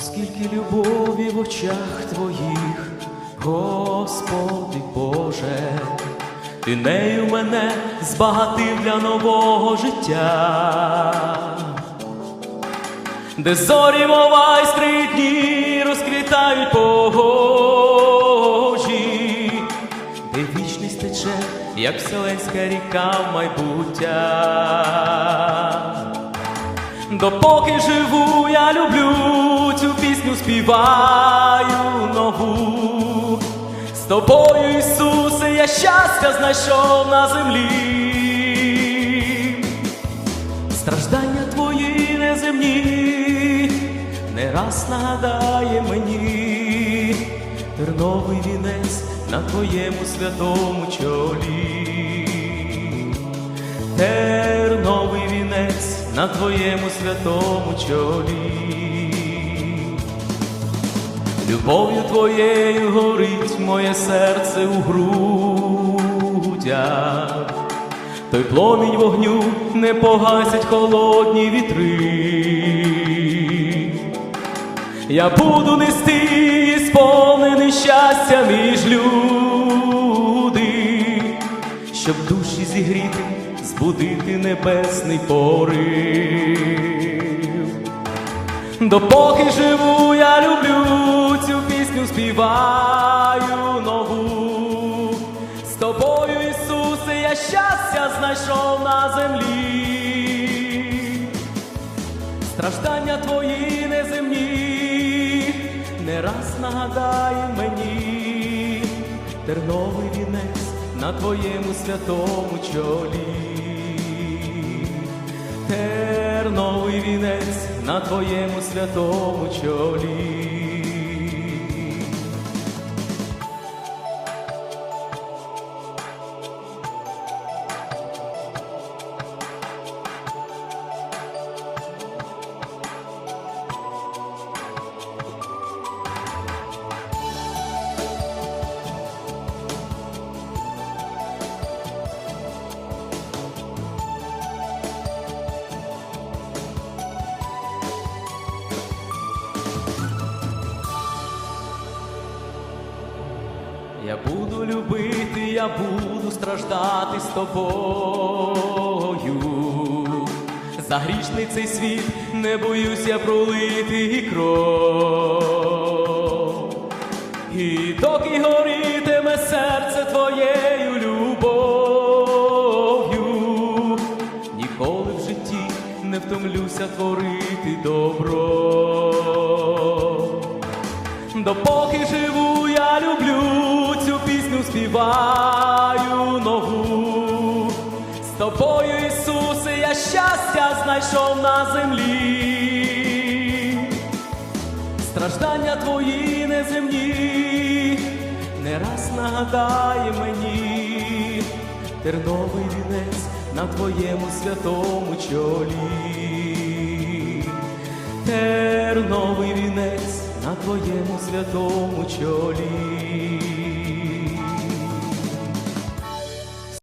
Скільки любові в очах твоїх, Господи Боже, ти нею мене збагатив для нового життя, де зорі мова й стрітні розквітають погожі, де вічність тече, як вселенська ріка в майбуття. Допоки живу, я люблю цю пісню співаю нову. З тобою, Ісусе, я щастя знайшов на землі. Страждання твої неземні, не раз нагадає мені терновий вінець на твоєму святому чолі терновий вінець на твоєму святому чолі. Любов'ю твоєю горить моє серце у грудях, той пломінь вогню не погасять холодні вітри. Я буду нести сповнений щастя між люди, щоб душі зігріти, збудити небесний порив. Допоки живу, я люблю цю пісню співаю нову. З тобою, Ісусе, я щастя знайшов на землі. Страждання твої неземні, не раз нагадає мені терновий вінець на твоєму святому чолі. Терновий вінець на твоєму святому чолі. Любити, я буду страждати з тобою. За грішний цей світ не боюсь я пролити і кров. І доки горітиме серце твоєю любов'ю, ніколи в житті не втомлюся творити добро. Допоки живу, я люблю співаю нову. З тобою, Ісусе, я щастя знайшов на землі. Страждання твої неземні, не раз нагадає мені терновий вінець на твоєму святому чолі терновий вінець на твоєму святому чолі.